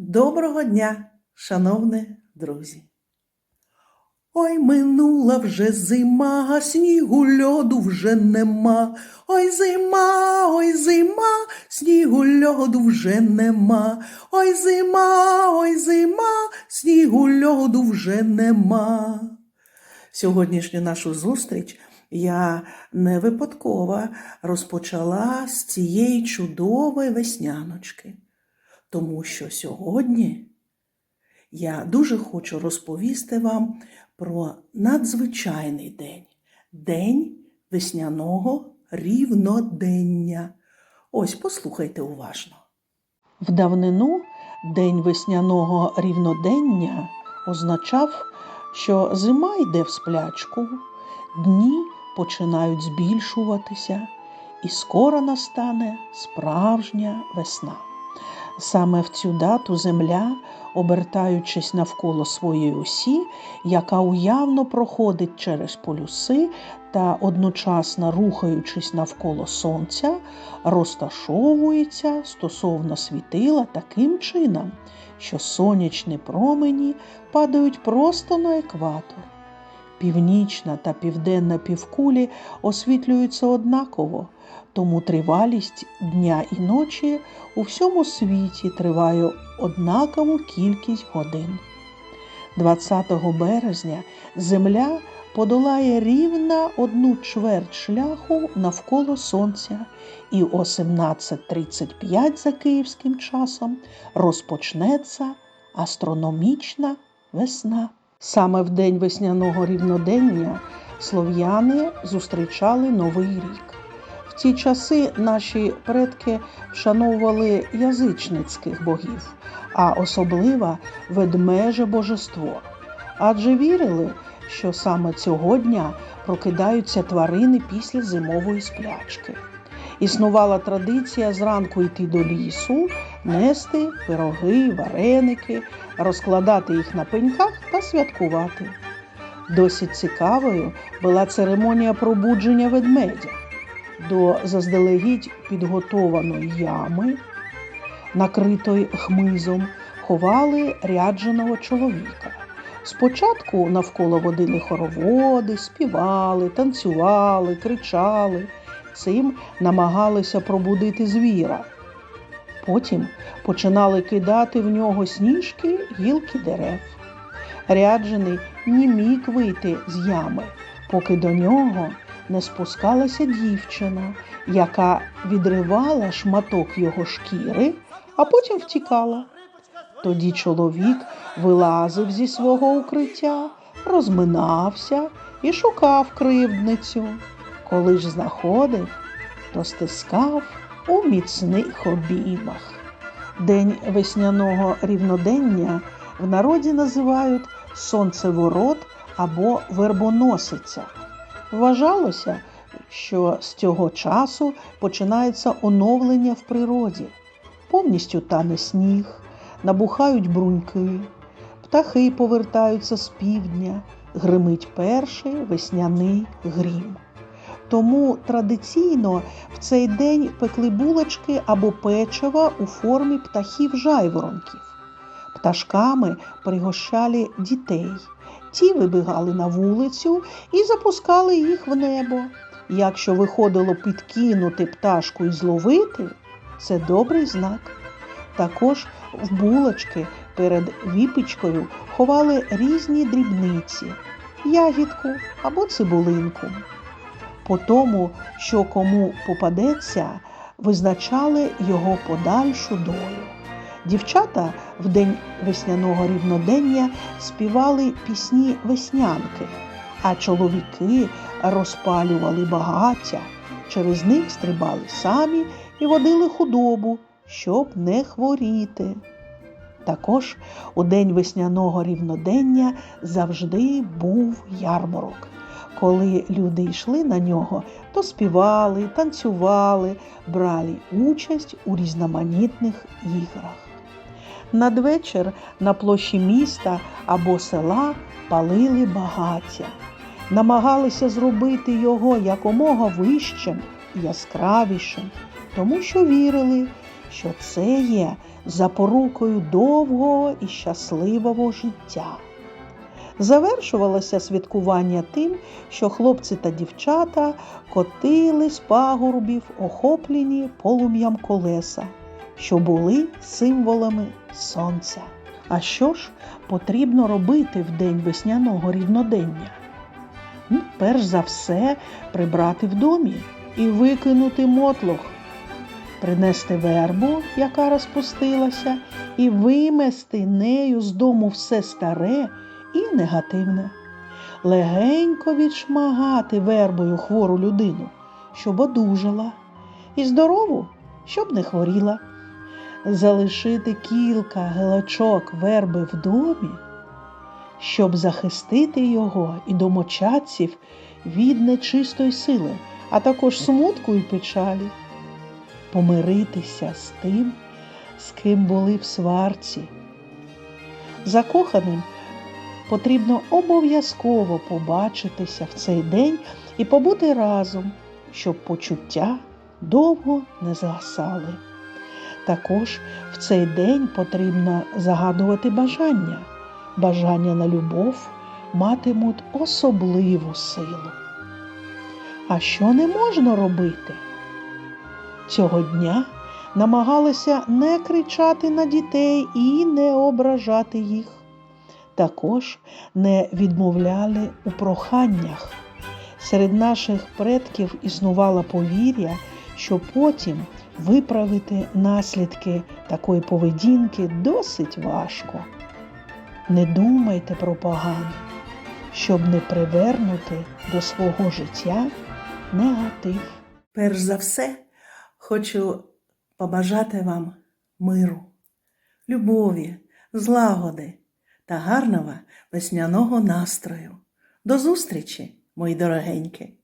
Доброго дня, шановні друзі! Ой, минула вже зима, снігу льоду вже нема. Ой, зима, ой, зима, снігу льоду вже нема. Ой, зима, ой, зима, снігу льоду вже нема. Сьогоднішню нашу зустріч я не випадково розпочала з цієї чудової весняночки, тому що сьогодні я дуже хочу розповісти вам про надзвичайний день День весняного рівнодення. Ось послухайте уважно. В давнину День весняного рівнодення означав, що зима йде в сплячку, дні починають збільшуватися, і скоро настане справжня весна. Саме в цю дату земля, обертаючись навколо своєї осі, яка уявно проходить через полюси та одночасно рухаючись навколо сонця, розташовується стосовно світила таким чином, що сонячні промені падають просто на екватор. Північна та південна півкулі освітлюються однаково, тому тривалість дня і ночі у всьому світі триває однакову кількість годин. 20 березня Земля подолає рівно одну чверть шляху навколо Сонця, і о 17.35 за київським часом розпочнеться астрономічна весна. Саме в день весняного рівнодення слов'яни зустрічали Новий рік. В ці часи наші предки вшановували язичницьких богів, а особливо ведмеже божество, адже вірили, що саме цього дня прокидаються тварини після зимової сплячки. Існувала традиція зранку йти до лісу, нести пироги, вареники, розкладати їх на пеньках та святкувати. Досить цікавою була церемонія пробудження ведмедя до заздалегідь підготованої ями, накритої хмизом, ховали рядженого чоловіка. Спочатку навколо водили хороводи, співали, танцювали, кричали. Цим намагалися пробудити звіра. Потім починали кидати в нього сніжки гілки дерев. Ряджений не міг вийти з ями, поки до нього не спускалася дівчина, яка відривала шматок його шкіри, а потім втікала. Тоді чоловік вилазив зі свого укриття, розминався і шукав кривдницю. Коли ж знаходив, то стискав у міцних обіймах. День весняного рівнодення в народі називають сонцеворот або вербоносиця. Вважалося, що з цього часу починається оновлення в природі. Повністю тане сніг, набухають бруньки, птахи повертаються з півдня, гримить перший весняний грім. Тому традиційно в цей день пекли булочки або печива у формі птахів жайворонків. Пташками пригощали дітей. Ті вибігали на вулицю і запускали їх в небо. Якщо виходило підкинути пташку і зловити, це добрий знак. Також в булочки перед віпічкою ховали різні дрібниці, ягідку або цибулинку. По тому, що кому попадеться, визначали його подальшу долю. Дівчата в день весняного рівнодення співали пісні веснянки, а чоловіки розпалювали багаття, через них стрибали самі і водили худобу, щоб не хворіти. Також у день весняного рівнодення завжди був ярмарок. Коли люди йшли на нього, то співали, танцювали, брали участь у різноманітних іграх. Надвечір на площі міста або села палили багаття, намагалися зробити його якомога вищим і яскравішим, тому що вірили, що це є запорукою довгого і щасливого життя. Завершувалося святкування тим, що хлопці та дівчата котили з пагорбів, охоплені полум'ям колеса, що були символами сонця. А що ж потрібно робити в день весняного рівнодення? Ну, перш за все, прибрати в домі і викинути мотлох, принести вербу, яка розпустилася, і вимести нею з дому все старе і негативне. Легенько відшмагати вербою хвору людину, щоб одужала, і здорову, щоб не хворіла. Залишити кілька гілочок верби в домі, щоб захистити його і домочадців від нечистої сили, а також смутку і печалі, помиритися з тим, з ким були в сварці. Закоханим потрібно обов'язково побачитися в цей день і побути разом, щоб почуття довго не згасали. Також в цей день потрібно загадувати бажання. Бажання на любов матимуть особливу силу. А що не можна робити? Цього дня намагалися не кричати на дітей і не ображати їх. Також не відмовляли у проханнях. Серед наших предків існувало повір'я, що потім виправити наслідки такої поведінки досить важко. Не думайте про погане, щоб не привернути до свого життя негатив. Перш за все, хочу побажати вам миру, любові, злагоди та гарного весняного настрою. До зустрічі, мої дорогенькі!